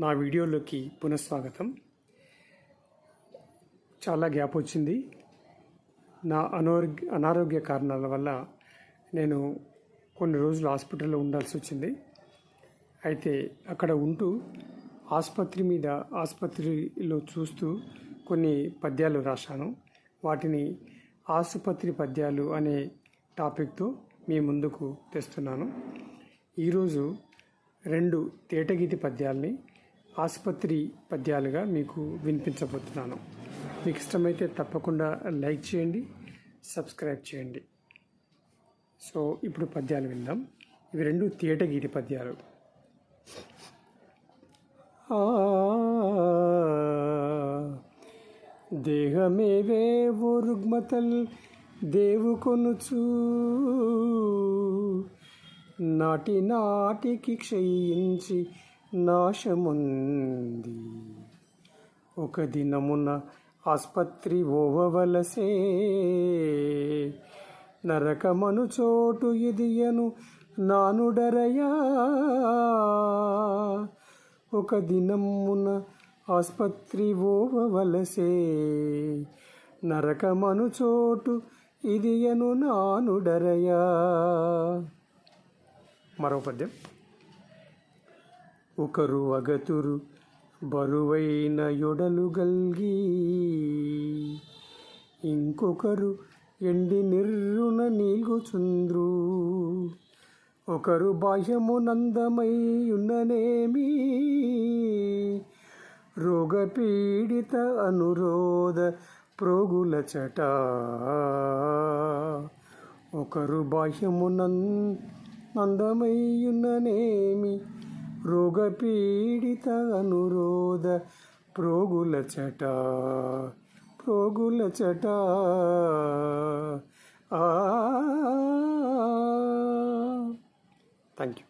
నా వీడియోలోకి పునఃస్వాగతం. చాలా గ్యాప్ వచ్చింది. నా అనారోగ్య అనారోగ్య కారణాల వల్ల నేను కొన్ని రోజులు హాస్పిటల్లో ఉండాల్సి వచ్చింది. అయితే అక్కడ ఉంటూ ఆసుపత్రి మీద ఆసుపత్రిలో చూస్తూ కొన్ని పద్యాలు రాశాను. వాటిని ఆసుపత్రి పద్యాలు అనే టాపిక్తో మీ ముందుకు తెస్తున్నాను. ఈరోజు రెండు తేటగీతి పద్యాల్ని ఆసుపత్రి పద్యాలుగా మీకు వినిపించబోతున్నాను. మీకు ఇష్టమైతే తప్పకుండా లైక్ చేయండి సబ్స్క్రైబ్ చేయండి. సో ఇప్పుడు పద్యాలు విందాం. ఇవి రెండు తేటగీతి పద్యాలు. ఆ ఓ రుగ్మతల్ దేవు కొనుచు నాటి నాటికి క్షయించి నాశముంది. ఒక దినమున ఆస్పత్రి ఓవవలసే నరకమను చోటు ఇదియను నానుడరయా. ఒక దినమున ఆస్పత్రి ఓవవలసే నరకమను చోటు ఇదియను నానుడరయా. మరో పద్యం. ఒకరు అగతురు బరువైన యొడలు గల్గి. ఇంకొకరు ఎండి నిర్రున నీల్గుచుంద్రు ఒకరు బాహ్యము నందమయ్యున్ననేమి రోగపీడిత అనురోధ ప్రోగుల చట. ఒకరు బాహ్యమునంద అందమయ్యున్ననేమి రోగపీడిత అనురోధ ప్రోగుల చట ప్రోగుల చట. Thank you